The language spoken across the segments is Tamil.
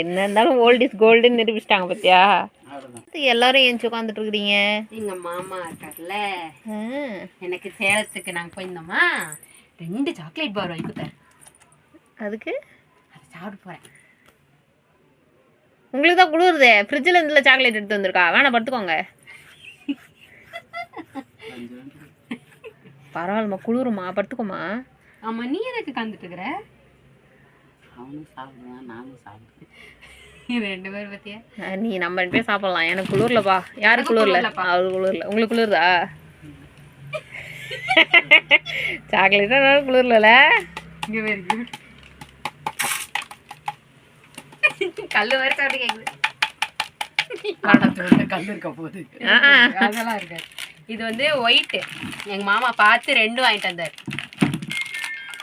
என்ன இருந்தாலும் ஓல்ட் இஸ் கோல்டுன்னு நிரூபிச்சிட்டாங்க பார்த்தியா எல்லாரும் ஏஞ்சி உட்காந்துட்டு இருக்கிறீங்க எங்க மாமா இருக்கார்ல எனக்கு சேலத்துக்கு நாங்கள் போயிருந்தோமா? ரெண்டு சாக்லேட் பார் வாங்கி கொடுத்தாரு. அதுக்கு? அதை சாப்பிட போகிறேன் உங்களுக்கு தான் குளிருதே. ஃப்ரிட்ஜில் இருந்துல சாக்லேட் எடுத்து வந்திருக்கா? வேணா படுத்துக்கோங்க. பரவாயில்லம்மா குளிருமா படுத்துக்கோமா ஆமா நீ எதுக்கு கந்துட்டு இருக்கிற அவனும் சாப்பிடுவான் நானும் சாப்பிடுவேன். இது ரெண்டு பேரும் பத்தியா? நீ நம்ம ரெண்டு பேரும் சாப்பிடலாம். எனக்கு குளிர்லப்பா யாரு எனக்கு குளிர்ல? குளிரலப்பா. அது குளிர்ல. உங்களுக்கு குளிருதா? சாக்லேட் குளிர்ல இங்க வெரி கல்லு வேற சாப்பிட்டு கேக்குது. கல் இருக்க போகுது அதெல்லாம் இருக்காது. இது வந்து ஒயிட்டு. எங்க மாமா பார்த்து ரெண்டும் வாங்கிட்டு வந்தார்.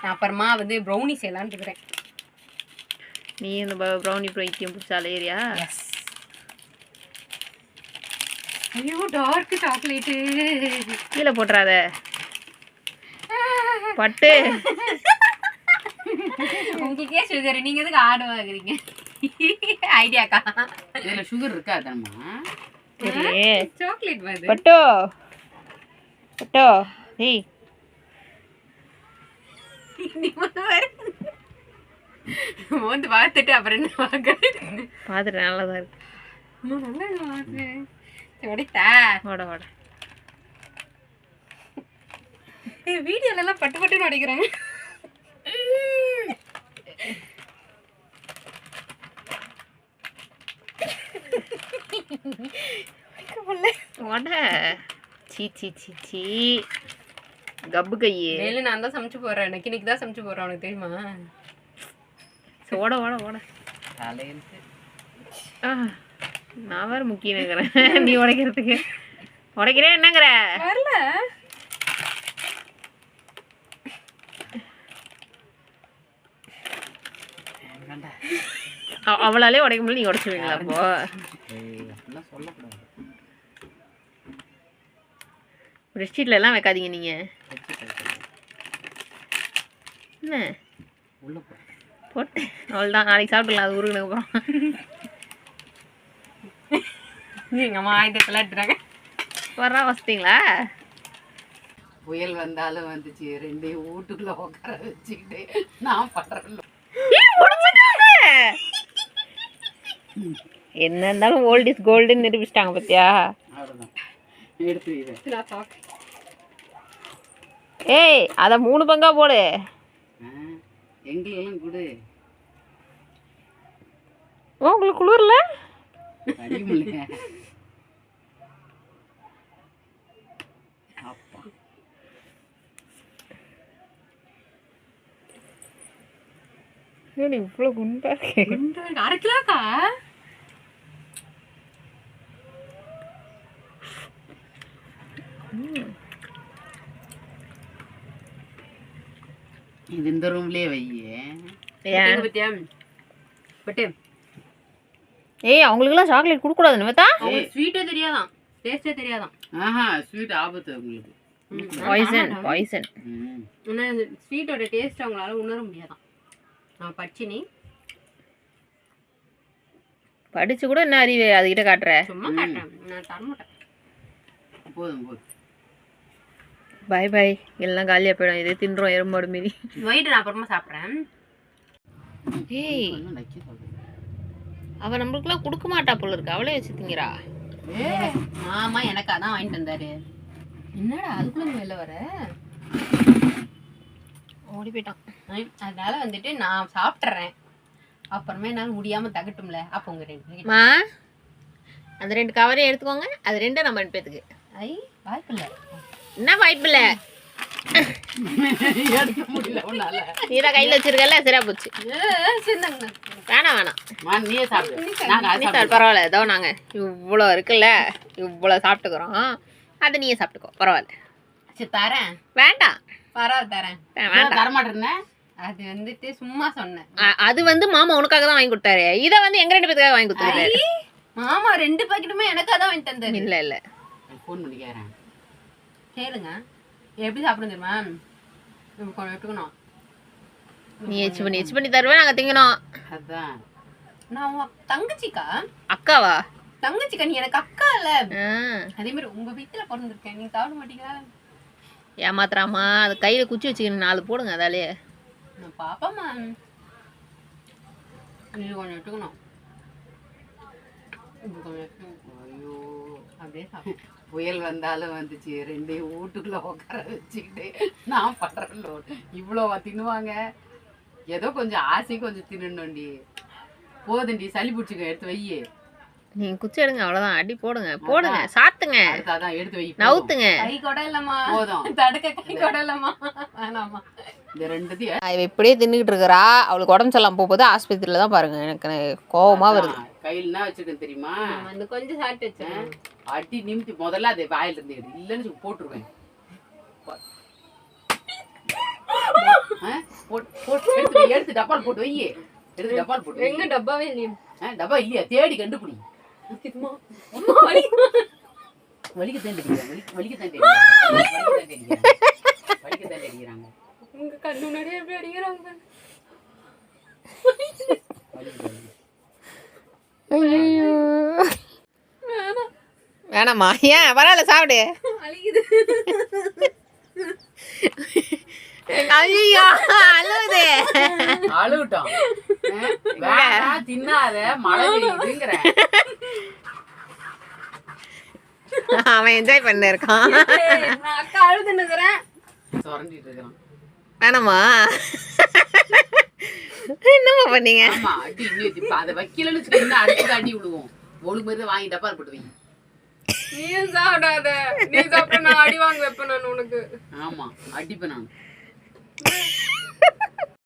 நான் அப்புறமா வந்து ப்ரௌனி செய்யலான்னு இருக்கிறேன். நீ இந்த ப்ரௌனி பைத்தியம் பிடிச்சால ஏரியா எஸ் ஐயோ டார்க் சாக்லேட்டு கீழே போட்டுறாத. பட்டு. உங்களுக்கே சுகர் நீங்க எதுக்கு ஆடு வாங்குறீங்க ஐடியாக்கா இதுல சுகர் இருக்காதம்மா சாக்லேட் பட்டோ. பட்டோ. ஏய் வந்து பார்த்துட்டு அப்புறம் என்ன வாங்க பார்த்துட்டு நல்லா தான் இருக்கு நல்லா இருக்கு உடைத்தா வாட வாட. வீடியோல எல்லாம் பட்டு பட்டுன்னு உடைக்கிறாங்க வாட. சீ சீ சீ சீ. கப்பு கையே. வேலு நான் தான் சமைச்சு போறேன் எனக்கு இன்னைக்கு தான் சமைச்சு போறேன் உனக்கு தெரியுமா? ஓட ஓட ஓட. நான் வேற முக்கியம் நீ உடைக்கிறதுக்கு. உடைக்கிறேன் என்னங்கிற? வரல. அவளாலே உடைக்க முடியல நீ உடைச்சிருவீங்களா அப்போ? சொல்லக்கூடாது. பெட்ஷீட்ல எல்லாம் வைக்காதீங்க நீங்க. கழிச்சு. என்ன? உள்ள போட்டு. நாளைக்கு சாப்பிடலாம் அது உருகுனதுக்கு அப்புறம். அம்மா ஆயுதத்தெல்லாம் எடுத்துறாங்க வர்றா வச்சிட்டீங்களா புயல் வந்தாலும் வந்துச்சு. ரெண்டையும் வீட்டுக்குள்ள உட்கார வச்சுக்கிட்டு நான் பண்றேன் என்ன இருந்தாலும் ஓல்ட் இஸ் கோல்டுன்னு நிரூபிச்சிட்டாங்க பார்த்தியா அவ்வளோதான் ஏய் அதை மூணு பங்கா போடு. எங்களுக்கெல்லாம் கொடு? ஓ உங்களுக்கு குளிர்ல? அப்பா. ஏடி இவ்வளோ குண்டா குண்டு அரை கிலோக்கா? இது இந்த ரூம்லயே வையே. பட்டு ஏய் அவங்களுக்குலாம் சாக்லேட் கொடுக்கூடாது நிமித்தா. அவங்களுக்கு ஸ்வீட்டே தெரியாதான். டேஸ்டே தெரியாதான். ஆஹா ஸ்வீட் ஆபத்து உங்களுக்கு பாய்சன் பாய்சன் ஆனால் ஸ்வீட்டோட டேஸ்ட் அவங்களால உணர முடியாதான். நான் பச்சினி படிச்சு கூட என்ன அறிவு அதுகிட்ட காட்டுற? சும்மா காட்டுறேன். நான் தரமாட்டேன். போதும் போதும். பாய் பாய் எல்லாம் காலியாக போயிடும். இதே தின்றோம் எறும்பாடு மீறி ஒயிட் நான் அப்புறமா சாப்பிட்றேன். ஏய். கொஞ்சம் நக்கி சொல்றேன் அவ நம்மளுக்குலாம் கொடுக்க மாட்டா போல இருக்கு. அவளே வச்சு திங்கிறா. மாமா எனக்கு அதான் வாங்கிட்டு வந்தாரு. என்னடா அதுக்குள்ள வெளில வர? ஓடி போயிட்டான். அதனால வந்துட்டு நான் சாப்பிட்றேன் அப்புறமே என்னால் முடியாம தகட்டும்ல. அப்போ உங்க ரெண்டு அந்த ரெண்டு கவரையும் எடுத்துக்கோங்க. அது ரெண்டும் நம்ம ரெண்டு பேத்துக்கு. ஐ வாய்ப்பு இல்லை என்ன வாய்ப்பு இல்லை எடுக்க முடியல உன்னால நீ தான் கையில் வச்சிருக்கல சரியா போச்சு. வேணாம் வேணாம். நாங்க பரவாயில்ல. ஏதோ நாங்கள் இவ்வளோ இருக்குல்ல இவ்வளோ சாப்பிட்டுக்கிறோம். அதை நீயே சாப்பிட்டுக்கோ பரவாயில்ல. தரேன். வேண்டாம். பரவாயில்ல தரேன். வே- வேண்டாம். தரமாட்டேன் அது வந்துட்டு சும்மா சொன்னேன். அது வந்து மாமா உனக்காக தான் வாங்கி கொடுத்தாரு. இதை வந்து எங்க ரெண்டு பேத்துக்காக வாங்கி கொடுத்தாரு மாமா ரெண்டு பாக்கெட்டுமே எனக்காக தான் வாங்கிட்டு வந்தாரு இல்ல இல்ல. ஃபோன் கேளுங்க. எப்படி சாப்பிடும் தெரியுமா? கொஞ்சம் எடுத்துக்கணும். நீ எச்சு பண்ணி எச்சு பண்ணி தருவேன் நாங்கள் திங்கணும். அதான். நான் உன் தங்கச்சிக்கா? அக்காவா? தங்கச்சிக்கா நீ எனக்கு அக்கா இல்ல. அதே மாதிரி உங்க வீட்டுல பிறந்திருக்கேன். நீ சாப்பிட மாட்டீங்களா? ஏமாத்துறாமா அது கையில் குச்சி வச்சுக்கணும். நாலு போடுங்க அதாலே. நான் பாப்பாமா இது கொஞ்சம் எடுத்துக்கணும். கொஞ்சம் எடுத்துக்கணும் புயல் வந்தாலும் வந்துச்சு. ரெண்டையும் வீட்டுக்குள்ளே உட்கார வச்சுக்கிட்டு நான் பண்றேன் இவ்வளோ தின்னுவாங்க. ஏதோ கொஞ்சம் ஆசை கொஞ்சம் தின்னுண்டி போதுண்டி சளி பிடிச்சிக்க எடுத்து வை நீங்கள் குச்சி எடுங்க அவ்வளோதான் அடி போடுங்க. போடுங்க. சாத்துங்க. அதான் எடுத்து வை. நவுத்துங்க. கை கூட இல்லம்மா. போதும். தடுக்க கை கூட இல்லம்மா. வேணாமா இந்த ரெண்டுத்தையும் இவ இப்படியே தின்னுக்கிட்டு இருக்கிறா. அவளுக்கு உடம்பு சரியில்லாம போகும்போது ஆஸ்பத்திரியில் தான் பாருங்க. எனக்கு கோவமா வருது. கையில வச்சிருக்கேன் தெரியுமா? கொஞ்சம் சாப்பிட்டு வச்சேன் அடி நிமித்தி முதல்ல அதை வாயில இருந்து எடு. இல்லைன்னு போட்டுருவேன்? போட்டு எடுத்து வை, எடுத்து டப்பால் போட்டு வை எடுத்து டப்பால் போட்டு வை. எங்க டப்பாவே இல்லையா? டப்பா இல்லையா தேடி கண்டுபிடி. அம்மா, உங்க கண்ணு முன்னாடியே எப்படி அடிக்கிறாங்க ஐயோ. வேணாம்மா. ஏன்? பரவாயில்ல சாப்பிடு. அழிக்குது ஐயோ அழுவுது. அழுவிட்டோம். தின்னாத மழை அவன் என்ஜாய் பண்ண இருக்கான் நான் அக்கா சுரண்டிட்டு இருக்கிறான் வேணாமா? என்னம்மா பண்ணீங்க? ஆமா அடி இன்னும் அதை வைக்கலன்னு இன்னும் அடுத்தது அடி விடுவோம் ஒழுங்கு மாதிரி வாங்கி டப்பால் போட்டு வை. நீயும் சாப்பிடாத. நீ சாப்பிட்ட நான் அடி வாங்க வைப்பேன் நான் உனக்கு. ஆமா அடிப்பேன் நான்.